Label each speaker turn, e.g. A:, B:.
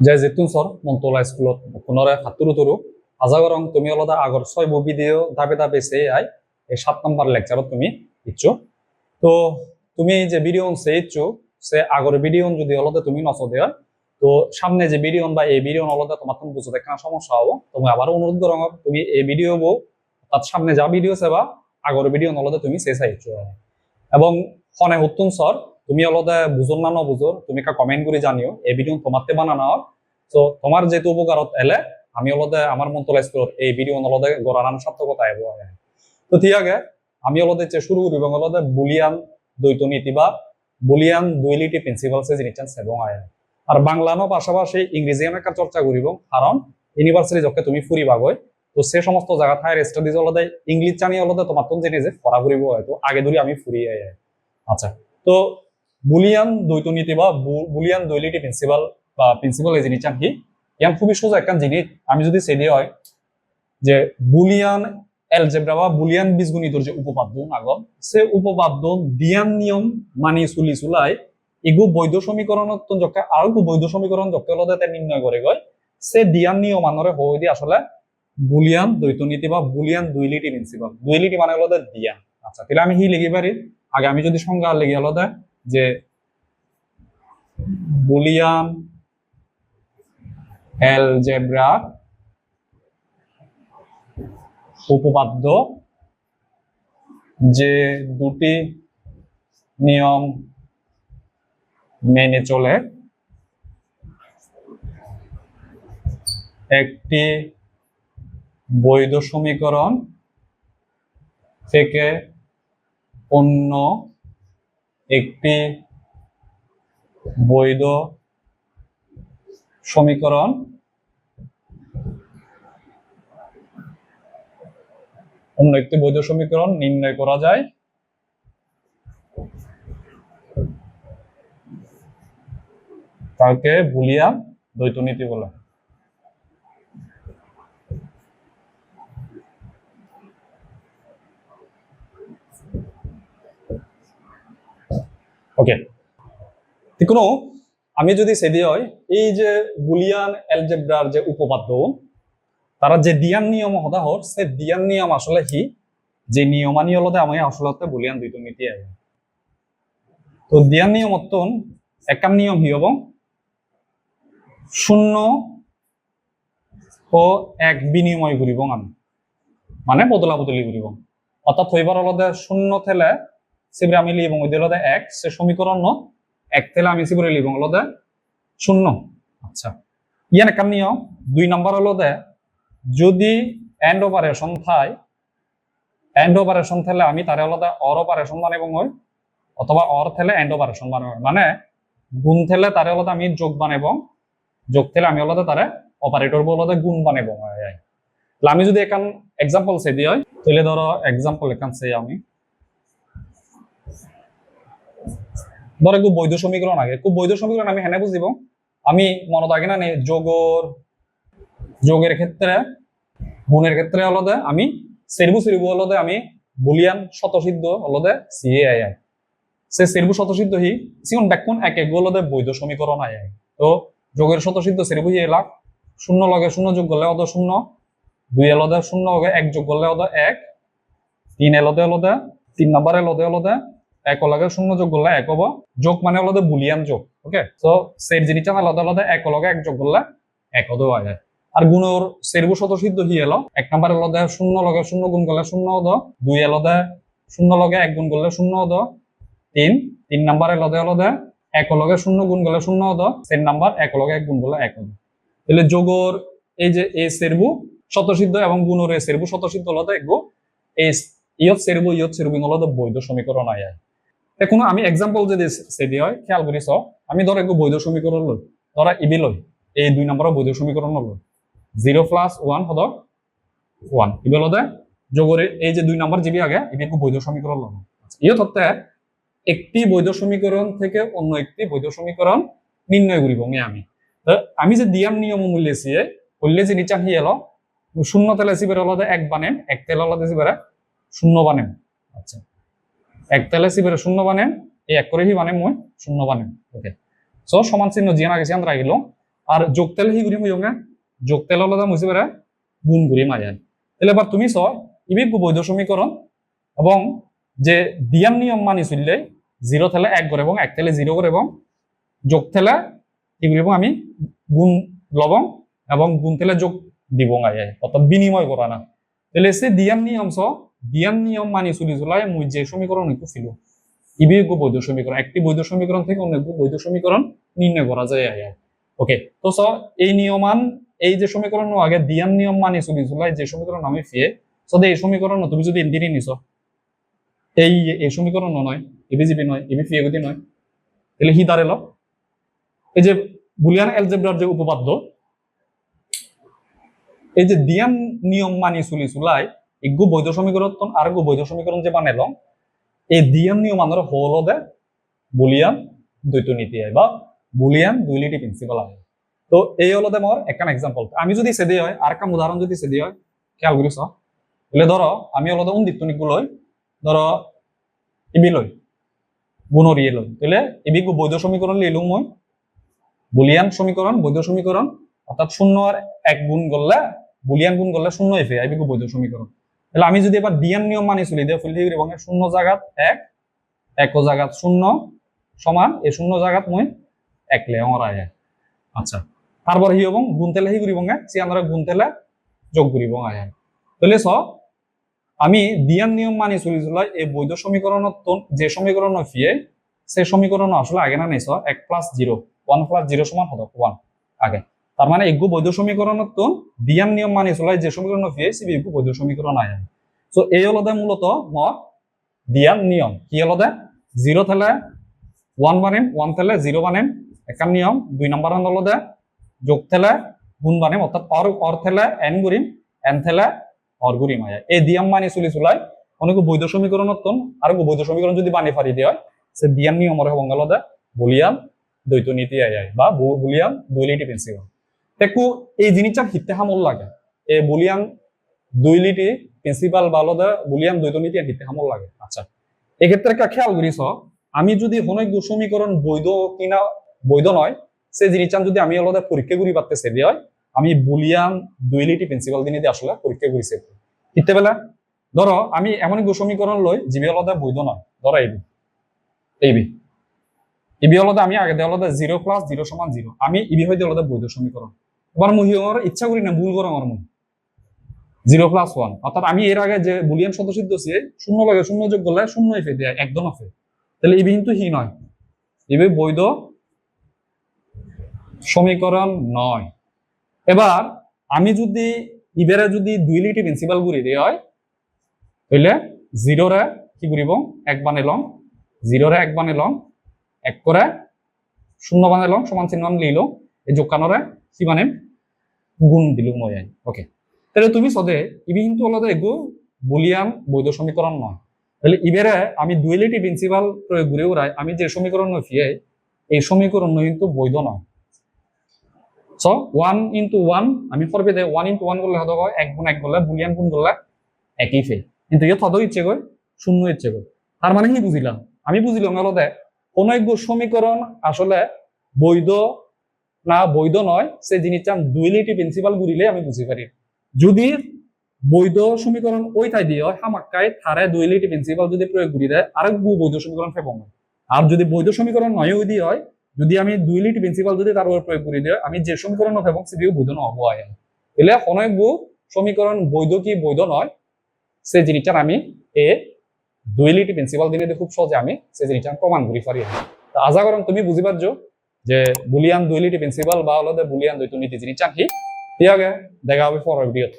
A: যে যেতুন সর মন্তলা স্কুলত পুনরে হাতুরু তুরু আজাগরং তুমি অলদা আগর ছয় বো ভিডিও ধাপে ধাপে সে আই, এই সাত নম্বর লেকচারত তুমি ইচ্ছু। তো তুমি যে ভিডিও সে ইচ্ছু সে আগর ভিডিও যদি অলদা তুমি নচ দেয় তো সামনে যে ভিডিও বা এই ভিডিও অলদা তোমার তুমি বুঝতে কেন সমস্যা হব। তুমি আবার অনুরোধ করো তুমি এই ভিডিও বো তার সামনে যা ভিডিও সেবা আগর ভিডিও অলদা তুমি সে চাইছো এবং ফনে হতুন সর তুমি অলদা বুঝন না নবুঝর তুমি কা কমেন্ট করে জানিও, এই ভিডিও তোমারতে বানানো তো তোমার যেহেতু উপকারত এলে, আমি অলদে আমার মন্তলা স্কুলত এই ভিডিও অলদে গড়ানান সার্থকতা আইব তো ঠিক আছে, আমি অলদে যে শুরু করি এবং অলদে বুলিয়ান দ্বৈত নীতি বা বুলিয়ান দুইলিটি প্রিন্সিপাল সে জিনিস এবং আয় আর বাংলানো পাশাপাশি ইংরেজি একটা চর্চা করিব কারণ ইউনিভার্সিটি যখন তুমি ফুরিবা গই তো সে সমস্ত জায়গা হায়ার স্টাডিজ অলদে ইংলিশ জানি অলদে তোমার তুমি জেনে যে পড়া করিব হয়তো আগে ধরে আমি ফুরি আই আচ্ছা তো বুলিয়ান দ্বৈত নীতি বা, বুলিয়ান দুইলিটি প্রিন্সিপাল বা প্রিন্সিপাল এই জিনিসটা কি ইয়ান খুবই সোজা একটা জিনিস। আমি যদি সেদি হয় যে বুলিয়ান এলজেব্রা বা বুলিয়ান বীজগণিতর যে উপপাদ্য আগত সে উপপাদ্য দিয়ান নিয়ম মানি চুলি চুলাই, এগু বৈধ সমীকরণ যকে একো বৈধ সমীকরণ যকে হলদে তে নির্ণয় করে গয় সে দিয়ান নিয়ম মানরে হয়ে দি আসলে বুলিয়ান দ্বৈত নীতি বা বুলিয়ান দুইলিটি প্রিন্সিপাল দুইলিটি মানে হলদে দিয়ান। আচ্ছা তাহলে আমি হি লিখি পারি। আগে আমি যদি সংজ্ঞা লিখি হলদে যে বুলিয়ান অ্যালজেব্রা উপপাদ্য যে দুটি নিয়ম মেনে চলে। একটি বৈধ সমীকরণ থেকে অন্য একটি বৈধ সমীকরণ। অন্য একটি বৈধ সমীকরণ নির্ণয় করা যায়। তাকে বুলিয়ান দ্বৈত নীতি বলে। ওকে কোনো আমি যদি সেদি হয়, এই যে বুলিয়ান অ্যালজেব্রার যে উপপাদ্য, তারা যে দিয়ান নিয়ম হতা হর, সে দিয়ান নিয়ম আসলে কি? যে নিয়মানি হলতে আমি আসলতে বুলিয়ান দুইটো নীতি আহে তো দিয়ান নিয়ম অত্যন একাম নিয়ম হি হব? শূন্য ও এক বিনিময় করিব আমি। মানে বদলা বদলি করিব। অর্থাৎ হইবার হলতে শূন্য থেলে সিবরে আমি লিব, ওই হলতে এক, সে সমীকরণ এক থেলে আমি সিবরে লিব হলতে শূন্য। আচ্ছা। ইয়ান একাম নিয়ম, দুই নাম্বার হলতে যদি এন্ড অপারেশন থাই এন্ড অপারেশন থেলে আমি তারে আলাদা অর অপারেশন বানাইব মই, অথবা অর থেলে এন্ড অপারেশন বানাইব মানে গুণ থেলে তারে আলাদা আমি যোগ বানাইব, যোগ থেলে আমি আলাদা তারে অপারেটর বলতে গুণ তাহলে আমি যদি এখান এক্সাম্পল সে দিই হয় তাহলে ধরো এক্সাম্পল এখান সে আমি ধরো একটু বৈধ সমীকরণ আগে। খুব বৈধ সমীকরণ আমি হেনে বুঝিব। আমি মনত আগে না যোগর, যোগের ক্ষেত্রে, গুণের ক্ষেত্রে হলদে আমি সেরবু সেরবু হলদে আমি বুলিয়ান শতসিদ্ধ হলদে সিএ আই আই সে সেরবু শতসিদ্ধ হি সিগুন ব্যাকুন এক এক হলদে বৈধ সমীকরণ আই তো যোগের শতসিদ্ধ সেরবু হি এলাক, শূন্য লগে শূন্য যোগ করলে অদ শূন্য, দুই এলদে শূন্য লগে এক যোগ করলে অদ এক, তিন এলদে হলদে তিন নাম্বার এলদে হলদে এক লগে শূন্য যোগ করলে এক হব যোগ মানে হলদে বুলিয়ান যোগ ওকে তো সের জিনিসটা আলাদা আলাদা এক লগে এক যোগ করলে এক হদেও আয় আর গুণর সেরবু শতসিদ্ধ হি এলো এক নাম্বার এলো দেয় শূন্য লগে শূন্য গুণ করলে শূন্য হদ দুই এলো দেয় শূন্য লগে এক গুণ করলে শূন্য হদ তিন তিন নাম্বার দেয় হলো এক লগে শূন্য গুণ করলে শূন্য হদ সের নাম্বার এক লগে এক গুণ করলে এক হদ তাহলে যোগর এই যে এ সেরবু শতসিদ্ধ এবং গুণর এ সেরবু শতসিদ্ধ হলো দেয় গো এই ইয়ত সেরবু ইয়ত সেরবু হলো বৈধ সমীকরণ আয় এখন আমি এক্সাম্পল যদি সেদি হয়, খেয়াল আমি ধর একটু বৈধ সমীকরণ লই ধরা ইবি লই এই দুই নম্বরের বৈধ সমীকরণ লই জিরো প্লাস ওয়ান হদ ওয়ান ইবে হলদে যোগরে এই যে দুই নম্বর জিবি আগে এটি একটু বৈধ সমীকরণ লব ইয়ে তত্ত্বে একটি বৈধ সমীকরণ থেকে অন্য একটি বৈধ সমীকরণ নির্ণয় করিব আমি? আমি যে দিয়াম নিয়ম মূল্য সিয়ে করলে যে নিচা হি এলো, শূন্য তেলে সিবের হলদে এক বানেম, এক তেল হলদে সিবেরে শূন্য বানেম। আচ্ছা। এক তেলে সিবেরে শূন্য বানেম এই এক করে হি বানেম মই শূন্য বানেম ওকে সো সমান চিহ্ন জিয়ান আগে চিয়ান রাখিলো আর যোগ তেল হি ঘুরি হইও যোগ তেল হলো মুছে বেড়া গুণ ঘুরি মায়ায় তাহলে এবার তুমি চ ইবি বৈধ সমীকরণ এবং যে দিয়াম নিয়ম মানি চললে জিরো থেলে এক করে এবং এক থেলে জিরো করে এবং যোগ থেলে কি করিব আমি, গুণ লবং এবং গুণ থেলে যোগ দিব আয় অর্থাৎ বিনিময় করা না। তাহলে সে দিয়াম নিয়ম চ দিয়াম নিয়ম মানি চলি চলাই মুই যে সমীকরণ ছিল ইবি বৈধ সমীকরণ একটি বৈধ সমীকরণ থেকে অন্য বৈধ সমীকরণ নির্ণয় করা যায় আয় ওকে তো চ এই নিয়মান, এই যে সমীকরণ আগে দিয়াম নিয়ম মানি চলি চলাই যে সমীকরণ আমি ফিয়ে সদে এই সমীকরণ তুমি যদি এমনি নিছ। এই এই সমীকরণ নয় এবিজিবি নয় এবি ফিএগতি নয়। তাহলে হি দাঁড়াল এই যে বুলিয়ান অ্যালজেব্রার যে উপপাদ্য, এই যে দিয়াম নিয়ম মানি চলি চুলাই ইগু বৈধ সমীকরণ আর গু বৈধ সমীকরণ যে বানাইল, এই দিয়াম নিয়ম আমরা হল দে বুলিয়ান দ্বৈত নীতি আয় বা বুলিয়ান দুইলিটি প্রিন্সিপাল আয় তো এই হলো দে মোর একখান এক্সাম্পল আমি যদি সেদি হয়, আর একটা উদাহরণ যদি সেদি হয়, খেয়াল করিস তাহলে ধরো আমি হলো উন্দিত লই ধরো ইবি লই গুণর ইয়ে লই তাহলে ইবি বৈধ সমীকরণ লিলু মই। বুলিয়ান সমীকরণ বৈধ সমীকরণ অর্থাৎ শূন্য আর এক গুণ করলে বুলিয়ান গুণ করলে শূন্য এফে ইবি গু বৈধ সমীকরণ তাহলে আমি যদি এবার দিয়ান নিয়ম মানি চলি, দিয়ে ফুল এবং শূন্য জায়গাত এক এক জায়গাত শূন্য সমান এই শূন্য জায়গাত মই এক লে অরায় আচ্ছা তারপর হি এবং গুণ তেলে হি করিব সে আমরা গুণ তেলে যোগ করিব আয় তাহলে চ, আমি দিয়ান নিয়ম মানি চলি চলাই এই বৈধ সমীকরণ যে সমীকরণ ফিয়ে, সে সমীকরণ আসলে আগে না নিছ এক plus zero one plus zero সমান হতো ওয়ান আগে। তার মানে এগু বৈধ সমীকরণ দিয়ান নিয়ম মানি চলাই যে সমীকরণ ফিয়ে সে এগু বৈধ সমীকরণ আয় তো এই হলদে মূলত মর দিয়ান নিয়ম। কি হলদে? জিরো থেলে ওয়ান বানিম ওয়ান থেলে, জিরো বানিম। একান নিয়ম, দুই নম্বর হলদে। যোগ থেলে, গুণ বানিম, অর্থাৎ অর অর থেলে এন গুরিম এন থেলে অর্গুরি আয় এই দিয়াম মানি চলি চলাই অনেক বৈধ সমীকরণ আর বৈধ সমীকরণ যদি বানি ফারি দিয়ে, সে দিয়াম নিয়মরে বঙ্গালদে বুলিয়ান, দ্বৈত নীতি আয় বা বুলিয়ান দুইলিটি প্রিন্সিপাল দেখো এই জিনিসটা হিতে হামল লাগে। এই বুলিয়ান দুইলিটি প্রিন্সিপাল বা আলাদা বুলিয়ান দ্বৈত নীতি হিতে হামল লাগে। আচ্ছা এক্ষেত্রে একটা খেয়াল করিস আমি যদি অনেক সমীকরণ বৈধ কিনা, বৈধ নয়, সে জিনিসটা যদি আমি আলাদা পরীক্ষা করি পারতেছে দিয়ে হয়, আমি বুলিয়ান দুইলিটি প্রিন্সিপাল দিনে দিয়ে আসলে পরীক্ষা করেছি ইতে বেলা ধরো আমি এমন এক লই জিবি আলাদা বৈধ নয়। ধরো এইবি এইবি ইবি আলাদা আমি আগে দেওয়া আলাদা জিরো প্লাস জিরো সমান জিরো আমি ইবি হইতে আলাদা বৈধ সমীকরণ এবার মুহি আমার ইচ্ছা করি না ভুল করে আমার মন জিরো প্লাস ওয়ান অর্থাৎ আমি এর আগে যে বুলিয়ান সদস্য শূন্য লাগে শূন্য যোগ করলে শূন্য এফে দেয় একদম আফে তাহলে কিন্তু হি নয় ইবি বৈধ সমীকরণ নয় এবার আমি যদি ইবেরে যদি দুই লিটি প্রিন্সিপাল গুড়ি দিয়ে হয়, তাহলে জিরোরে কি করিব এক বানাইলং জিরোরে এক বানাইলং এক করে শূন্য বানাইলং সমান চিহ্ন লিল এই যোগকানরে কি মানে গুণ দিল মই ওকে তাহলে তুমি সদে ইবি কিন্তু আলাদা এগু বুলিয়ান বৈধ সমীকরণ নয় তাহলে ইবেরে আমি দুইলিটি প্রিন্সিপাল প্রয়োগ ঘুরে উড়াই আমি যে সমীকরণ ফিয়ে এই সমীকরণ কিন্তু বৈধ নয় সো ওয়ান ইন্টু ওয়ান আমি ফরবে দে ওয়ান ইন্টু ওয়ান করলে হতো এক গুণ এক করলে বুলিয়ান গুণ করলে একই ফে কিন্তু ইয়ে থদ ইচ্ছে কই শূন্য ইচ্ছে কই তার মানে কি বুঝিলাম আমি বুঝিলাম হলো দে, কোন এক সমীকরণ আসলে বৈধ না বৈধ নয়, সে জিনিসটা দুইলিটি প্রিন্সিপাল ঘুরিলে আমি বুঝি পারি। যদি বৈধ সমীকরণ ওই ঠাই দিয়ে হয়, হামাক্কায় থারে দুইলিটি প্রিন্সিপাল যদি প্রয়োগ করি দেয় আর বৈধ সমীকরণ ফেব আর যদি বৈধ সমীকরণ নয় ওই দিয়ে হয়, যদি আমি দুই লিট প্রিন্সিপাল যদি তার উপর প্রয়োগ করি দিই আমি যে সমীকরণ এবং সিবিও বৈধ নহব আয় এলে অনেক গু সমীকরণ বৈধ কি বৈধ নয়, সে জিনিসটার আমি এ দুই লিট প্রিন্সিপাল দিলে খুব সহজে আমি সে জিনিসটা প্রমাণ করি পারি। তো আশা করম তুমি বুঝি পারছ। যে বুলিয়ান দুই লিট প্রিন্সিপাল বা হলো বুলিয়ান দ্বৈত নীতি যিনি কি ঠিক আছে দেখা হবে পরের ভিডিওতে